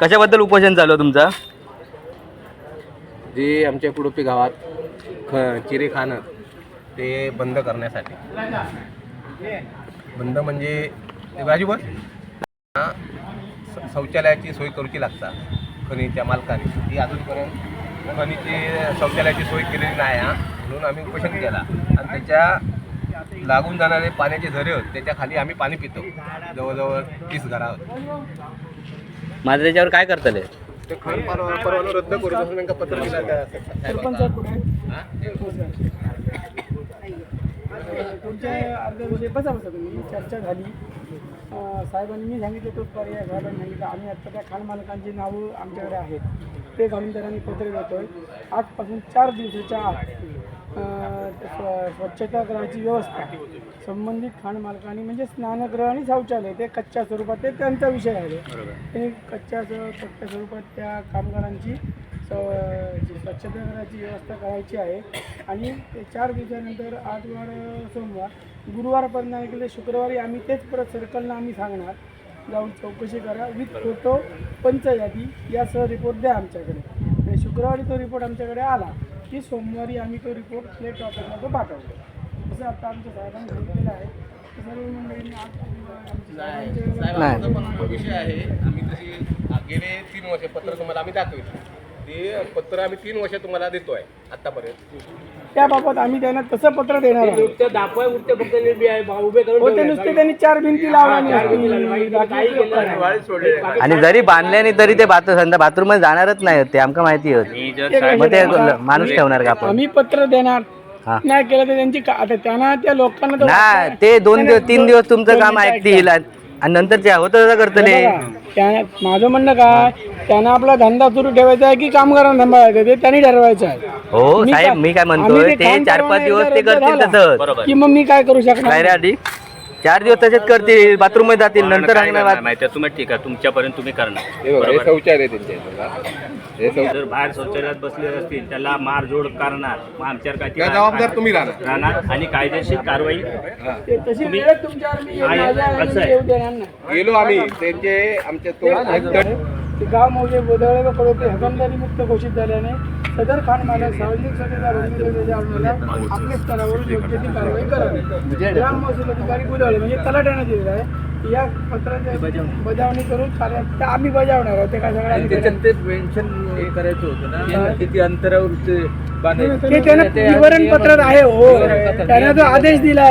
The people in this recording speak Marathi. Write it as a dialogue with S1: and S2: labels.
S1: कशाबद्दल उपोषण चालू आहे तुमचं?
S2: जे आमच्या कुडुपी गावात ख चिरे खाणं ते बंद करण्यासाठी. बंद म्हणजे ते बाजू बस हा, स- शौचालयाची सोय करूची लागता? खनिच्या मालकाने. ती अजूनपर्यंत खनिची शौचालयाची सोय केलेली नाही हा. म्हणून आम्ही उपोषण केला. आणि त्याच्या लागून जाणारे पाण्याचे झरे होत त्याच्याखाली आम्ही पाणी पितो. जवळजवळ तीस घरावर.
S1: माझं त्याच्यावर काय करतले
S2: ते खाण परवा परवाना रद्द करू म्हणून त्यांना पत्र दिलं त्या साहेबांना. हा?
S3: तुमच्या अर्ध्याविषयी बसा बसा तुम्ही. चर्चा झाली. साहेबांनी मी सांगितलं तोच पर्याय साहेबांनी सांगितलं आम्ही आता त्या खाण मालकांची नावं आमच्याकडे आहेत. ते घालून त्यांनी पत्र देतोय. आजपासून चार दिवसाच्या आत स्व- स्वच्छतागृहाची व्यवस्था संबंधित खाण मालकांनी म्हणजे स्नानगृह आणि शौचालय ते कच्च्या स्वरूपात ते त्यांचा विषय आहे. ते कच्च्या कच्च्या स्वरूपात त्या कामगारांची स- जी स्वच्छतागृहाची व्यवस्था करायची आहे. आणि ते चार दिवसानंतर आठवार सोमवार गुरुवारपर्यंत केलं शुक्रवारी आम्ही तेच परत सर्कलला आम्ही सांगणार. जाऊन चौकशी करा. विथ फोटो पंचयादी यासह रिपोर्ट द्या आमच्याकडे. आणि शुक्रवारी तो रिपोर्ट आमच्याकडे आला. की सोमवारी आम्ही तो रिपोर्ट प्लेट ऑफिसला तो पाठवतो. असं आता आमच्या साहेबांनी सांगितलेलं आहे सर्व मंडळींनी आज आमच्या
S2: विषय आहे. आम्ही तशी गेले तीन वर्ष पत्र तुम्हाला आम्ही दाखवले. ते पत्र आम्ही तीन वर्ष तुम्हाला देतोय आतापर्यंत.
S3: त्याबाबत आम्ही त्यांना तसं पत्र देणार आहोत.
S4: ते दाखवाय उठते फक्त निर्भय आहे, बा- उभे करून
S3: हो ते नुसते त्यांनी चार भिंती लावल्या
S4: नाही.
S1: आणि जरी बांधल्याने तरी ते बाथरूम समजा बाथरूममध्ये जाणारच नाही ते आमका माहिती होत. मग ते माणूस ठेवणार का आपण?
S3: आम्ही पत्र देणार.
S1: हा.
S3: नाही केलं तर त्यांची का- आता त्यांना त्या लोकांना तर
S1: ते दोन दिवस तीन दिवस तुमचं काम ऐकतील आणि आणि नंतर ते होतं तसं करतले.
S3: त्या- माझं म्हणणं काय त्यांना आपला धंदा सुरू ठेवायचा आहे की कामगारांना सांभाळायचं ते त्यांनी ठरवायचं आहे.
S1: हो
S3: मी
S1: साहेब
S3: काय-
S1: मी काय
S3: आम्ही
S1: म्हणतोय
S3: ते
S1: चार पाच दिवस ते
S3: एकदा
S1: करतील तसंच.
S3: झाला, की मग मी काय करू
S1: काय
S3: शकणार
S1: रे आधी? चार दिवस तसेच करतील बाथरूममध्ये जातील नंतर बात-
S5: माहिती आहे तुम्ही ठीक आहे तुमच्यापर्यंत तुम्ही करणार.
S2: हे बघा हे शौचालय. हे.
S5: जर बाहेर शौचालयात बसले असतील त्याला मारजोड करणार. मग आमच्यावर काय ती
S2: या जबाबदार तुम्ही राहणार.
S5: राहणार आणि कायदेशीर कारवाई
S3: ते तशी वेळ तुमच्यावर मी येऊ-
S5: आहे,
S3: माझ्या
S5: असं
S3: आईने
S5: आहे.
S3: येऊ देणार नाही.
S2: गेलो आम्ही त्यांचे आमच्या तो एक गट
S3: ते गाव मौजे बोदळे व कडोपे हगमदारी मुक्त घोषित झाल्याने सदर खाण मालक सार्वजनिक बंदीच्या आम्हाला आपल्या स्तरावरून योग्य ती कारवाई करावी. ग्राम महसूल अधिकारी बोदळे म्हणजे तलाट्याने दिलेलं आहे. या पत्राची बजावणी करून कार्य आम्ही बजावणार आहोत. ते काय सगळं
S4: त्याच्यात ते मेन्शन करायचं होतं ना? किती अंतरावर
S3: ते त्यांना विवरण पत्रात आहे हो. त्याने तो आदेश दिला